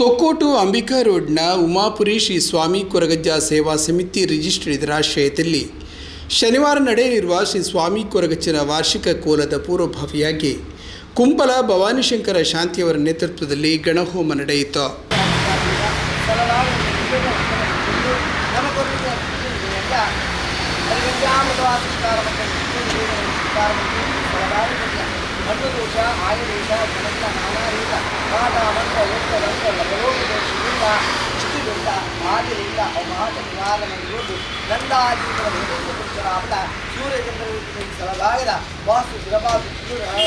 ತೊಕ್ಕೋಟು ಅಂಬಿಕಾ ರೋಡ್ನ ಉಮಾಪುರಿ ಶ್ರೀ ಸ್ವಾಮಿ ಕೊರಗಜ್ಜ ಸೇವಾ ಸಮಿತಿ ರಿಜಿಸ್ಟರ್ಡ್ ಇದರ ಆಶ್ರಯದಲ್ಲಿ ಶನಿವಾರ ನಡೆಯಲಿರುವ ಶ್ರೀ ಸ್ವಾಮಿ ಕೊರಗಜ್ಜನ ವಾರ್ಷಿಕ ಕೋಲದ ಪೂರ್ವಭಾವಿಯಾಗಿ ಕುಂಪಲ ಭವಾನಿಶಂಕರ ಶಾಂತಿಯವರ ನೇತೃತ್ವದಲ್ಲಿ ಗಣಹೋಮ ನಡೆಯಿತು. ಮಣ್ಣುದೋಷ ಆಯುರ್ವೇದ ಜನಕ ನಾನಾರೀತ ಪಾಠ ಮಂತ್ರ ಒತ್ತ ರಂಗ ಲವಲೋಕದೋಷದಿಂದ ಇಷ್ಟುಗಳಿಂದ ಆದಿಯಿಂದ ಅಮಾಟ ನಿವಾರಣೆಯಿರುವುದು ನಂದಾಜೀವನ ಬಹುತೇಕ ಪುರುಷರಾದ ಸೂರ್ಯಚಂದ್ರರಿಗೆ ಸಲಭಾಗದ ವಾಸ್ತು ಸ್ಥಿರವಾದ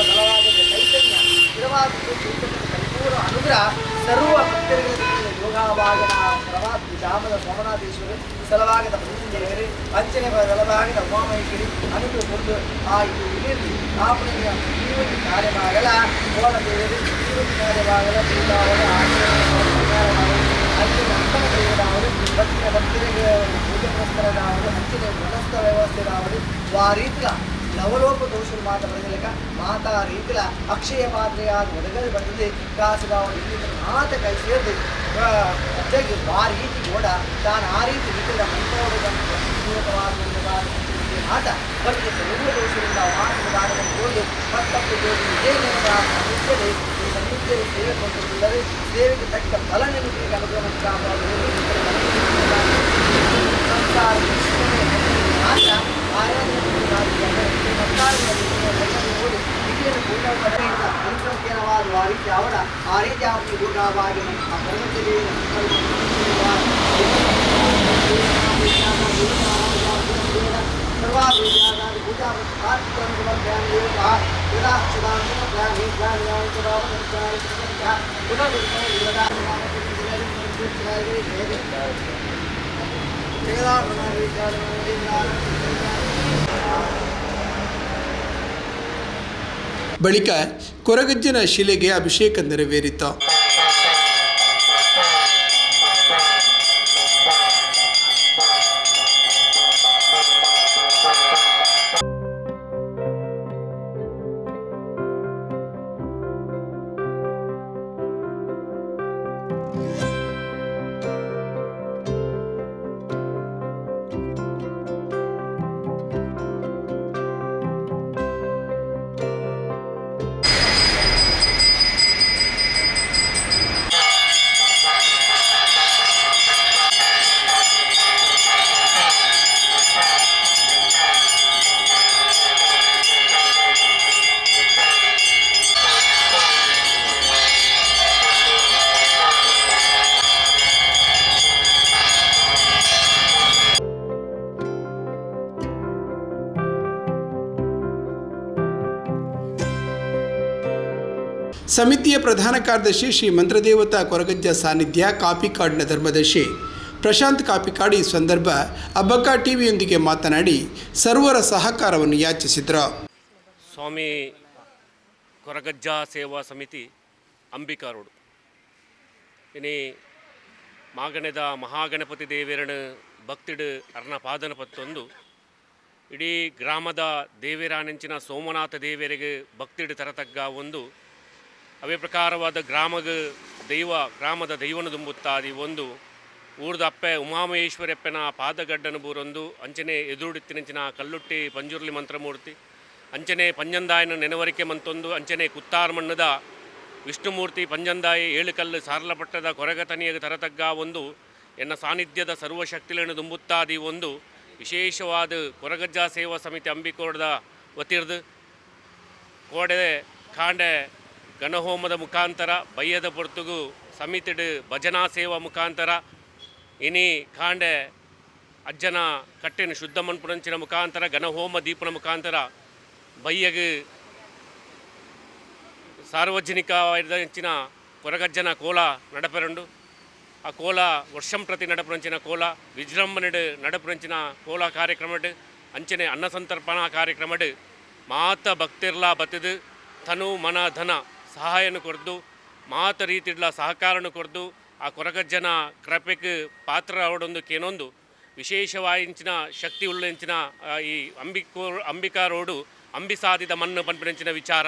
ಬಲವಾದ ಚೈತನ್ಯ ಸ್ಥಿರವಾದ ಚೈತನ್ಯದ ಪರಿಪೂರ್ಣ ಅನುಗ್ರಹ, ಸರ್ವ ಭಕ್ತರಿಗೆ ಯೋಗಾಭಾಗನ ಪ್ರವಾದಿ ಜಾಮದ ಸೋಮನಾಥೇಶ್ವರ ಸಲಭಾಗದ செய்கிறது அர்ச்சனை பலவாக நம்மாமைக்கு அனுப்பி கொண்டு ஆ இது இருந்து அப்படிங்கிற ஜீவன் காரியமாக போன செய்வது ஜீவன் காரியமாக தீபாவளி அஞ்சு நஷ்டம் செய்வதாவது பத்திர பத்திரிகை பூஜை புனஸ்தரதாவது அஞ்சனை புனஸ்த ಬರಲಿಕ್ಕ ಮಾತಾ ರೀತಿಲ ಅಕ್ಷಯ ಪಾತ್ರೆಯಾದ ಒದಗಲು ಬಂದಿದೆ ಕಾಸುಗಾವಲು ಮಾತ ಕೈ ಸೇರಿದೆ ಅಜ್ಜಗೆ ಆ ರೀತಿ ಕೂಡ. ತಾನು ಆ ರೀತಿ ರೀತಿಯ ಪೂರಕವಾದ ಆಟ ಬಗ್ಗೆ ಸರ್ವ ದೋಷದಿಂದ ಮಾತಿನ ದಾನವನ್ನು ಹೋಗಿ ಮತ್ತೊಬ್ಬ ದೇವರು ಏನೆಂಬ ಮುಚ್ಚದೆ. ಈ ಸನ್ನಿಧಿಯಲ್ಲಿ ಸೇವೆ ಕೊಟ್ಟಿದ್ದಾರೆ ಸೇವೆಗೆ ತಕ್ಕ ಫಲ ನಿಮಗೆ ಅನುಗ್ರಹ ಸಂಸಾರ ಆ ರೀತಿ ಅವರ ಆ ಬಳಿಕ ಕೊರಗಜ್ಜನ ಶಿಲೆಗೆ ಅಭಿಷೇಕ ನೆರವೇರಿತು. ಸಮಿತಿಯ ಪ್ರಧಾನ ಕಾರ್ಯದರ್ಶಿ ಶ್ರೀ ಮಂತ್ರದೇವತಾ ಕೊರಗಜ್ಜ ಸಾನ್ನಿಧ್ಯ ಕಾಪಿಕಾಡಿನ ಧರ್ಮದರ್ಶಿ ಪ್ರಶಾಂತ್ ಕಾಪಿಕಾಡಿ ಈ ಸಂದರ್ಭ ಅಬ್ಬಕ್ಕ ಟಿವಿಯೊಂದಿಗೆ ಮಾತನಾಡಿ ಸರ್ವರ ಸಹಕಾರವನ್ನು ಯಾಚಿಸಿದರು. ಸ್ವಾಮಿ ಕೊರಗಜ್ಜ ಸೇವಾ ಸಮಿತಿ ಅಂಬಿಕಾ ರೋಡ್. ಇನಿ ಮಾಗಣದ ಮಹಾಗಣಪತಿ ದೇವೇರಣ ಭಕ್ತಿಡು ಅರ್ಣಪಾದನ ಪತ್ತೊಂದು ಇಡೀ ಗ್ರಾಮದ ದೇವೇರಾನೆಂಚಿನ ಸೋಮನಾಥ ದೇವೇರಿಗೆ ಭಕ್ತಿಡು ತರತಗ್ಗ ಒಂದು ಅವೇ ಪ್ರಕಾರವಾದ ಗ್ರಾಮಗ ದೈವ, ಗ್ರಾಮದ ದೈವನ ದುಂಬುತ್ತಾದಿ ಒಂದು ಊರ್ದ ಅಪ್ಪೆ ಉಮಾಮಹೇಶ್ವರಪ್ಪನ ಪಾದಗಡ್ಡನ ಬೂರೊಂದು, ಅಂಚನೆ ಎದುರುಡಿತ್ತಿನಂಚಿನ ಕಲ್ಲುಟ್ಟಿ ಪಂಜುರ್ಲಿ ಮಂತ್ರಮೂರ್ತಿ, ಅಂಚನೆ ಪಂಜಂದಾಯನ ನೆನವರಿಕೆ ಮಂತೊಂದು, ಅಂಚನೆ ಕುತ್ತಾರ್ಮಣ್ಣದ ವಿಷ್ಣುಮೂರ್ತಿ ಪಂಜಂದಾಯಿ ಏಳುಕಲ್ಲು ಸಾರಲಪಟ್ಟದ ಕೊರಗತನಿಯ ತರತಗ್ಗ ಒಂದು, ಎನ್ನ ಸಾನ್ನಿಧ್ಯದ ಸರ್ವಶಕ್ತಿಗಳನ್ನು ದುಂಬುತ್ತಾದಿ ಒಂದು, ವಿಶೇಷವಾದ ಕೊರಗಜ್ಜಾ ಸೇವಾ ಸಮಿತಿ ಅಂಬಿಕೋಡದ ವತಿರ್ದು, ಕೋಡೆ, ಕಾಂಡೆ ಗಣಹೋಮದ ಮುಖಾಂತರ ಬಯ್ಯದ ಪೊರ್ತುಗು ಸಮಿತಿಡು ಭಜನಾ ಸೇವಾ ಮುಖಾಂತರ, ಇನಿ ಕಾಂಡೆ ಅಜ್ಜನ ಕಟ್ಟಿನ ಶುದ್ಧ ಮನ್ಪುರಂಚಿನ ಮುಖಾಂತರ ಗಣಹೋಮ ದೀಪನ ಮುಖಾಂತರ ಬಯ್ಯಗೆ ಹೆಚ್ಚಿನ ಕೊರಗಜ್ಜನ ಕೋಲ ನಡಪೆರಂಡು. ಆ ಕೋಲ ವರ್ಷಂ ಪ್ರತಿ ನಡಪುರಂಚಿನ ಕೋಲ, ವಿಜೃಂಭಣೆಡು ನಡಪುರಂಚಿನ ಕೋಲ ಕಾರ್ಯಕ್ರಮಡು, ಅಂಚನೆ ಅನ್ನಸಂತರ್ಪಣಾ ಕಾರ್ಯಕ್ರಮಡು, ಮಾತ ಭಕ್ತಿರ್ಲಾ ಬತ್ತದು, ತನು ಮನ ಧನ సహాయాన్ని ಕೊರದು ಮಾತ ರೀತಿಡ್ಲ ಸಹಕಾರ కొరదు ಆ ಕೊರಗಜ್ಜನ ಕೃಪೆಗೆ ಪಾತ್ರರಾವಡೊಂದಕ್ಕೆ ಕೇನೊಂದು ವಿಶೇಷವಾಯಿಂಚಿನ ಶಕ್ತಿ ಉಳ್ಳಂಚಿನ ಈ ಅಂಬಿಕೋ, ಅಂಬಿಕಾ ರೋಡು ಅಂಬಿ ಸಾಧಿದ ಮಣ್ಣು ಪಂಪಿನಂಚಿನ ವಿಚಾರ.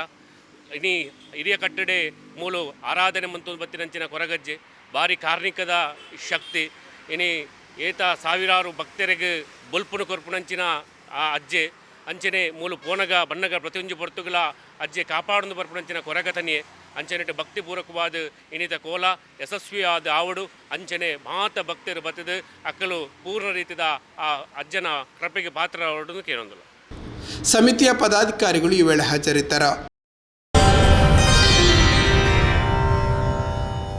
ಇನಿ ಹಿರಿಯ ಕಟ್ಟಡೆ ಮೂಲ ಆರಾಧನೆ ಮಂತು ಬತ್ತಿನಂಚಿನ ಕೊರಗಜ್ಜೆ, ಭಾರಿ ಕಾರ್ಮಿಕದ ಶಕ್ತಿ. ಇನಿ ಏತ ಸಾವಿರಾರು ಭಕ್ತರಿಗೆ ಬೊಲ್ಪುನ ಕೊರ್ಪುನಂಚಿನ, ಆ, ಅಜ್ಜೆ. ಅಂಚನೆ ಮೂಲು ಪೋನಗ, ಬಣ್ಣಗ ಪ್ರತಿಯೊಂದು ಪೊರ್ತುಗಳ ಅಜ್ಜೆ ಕಾಪಾಡೊಂದು ಬರ್ಪುನಂಚಿನ ಕೊರಗತನೆ ಅಂಚನೆಟ್ಟು ಭಕ್ತಿಪೂರ್ವಕವಾದ ಇನಿತ ಕೋಲ, ಯಶಸ್ವಿಯಾದ ಆವಡು, ಅಂಚನೆ ಮಾತ ಭಕ್ತರು ಬತ್ತದು ಅಕ್ಕಲು ಪೂರ್ಣ ರೀತಿದ ಆ ಅಜ್ಜನ ಕೃಪೆಗೆ ಪಾತ್ರ ಕೇಳೊಂದಿಲ್ಲ ಸಮಿತಿಯ ಪದಾಧಿಕಾರಿಗಳು ಈ ವೇಳೆ ಹಾಜರಿದ್ದರು.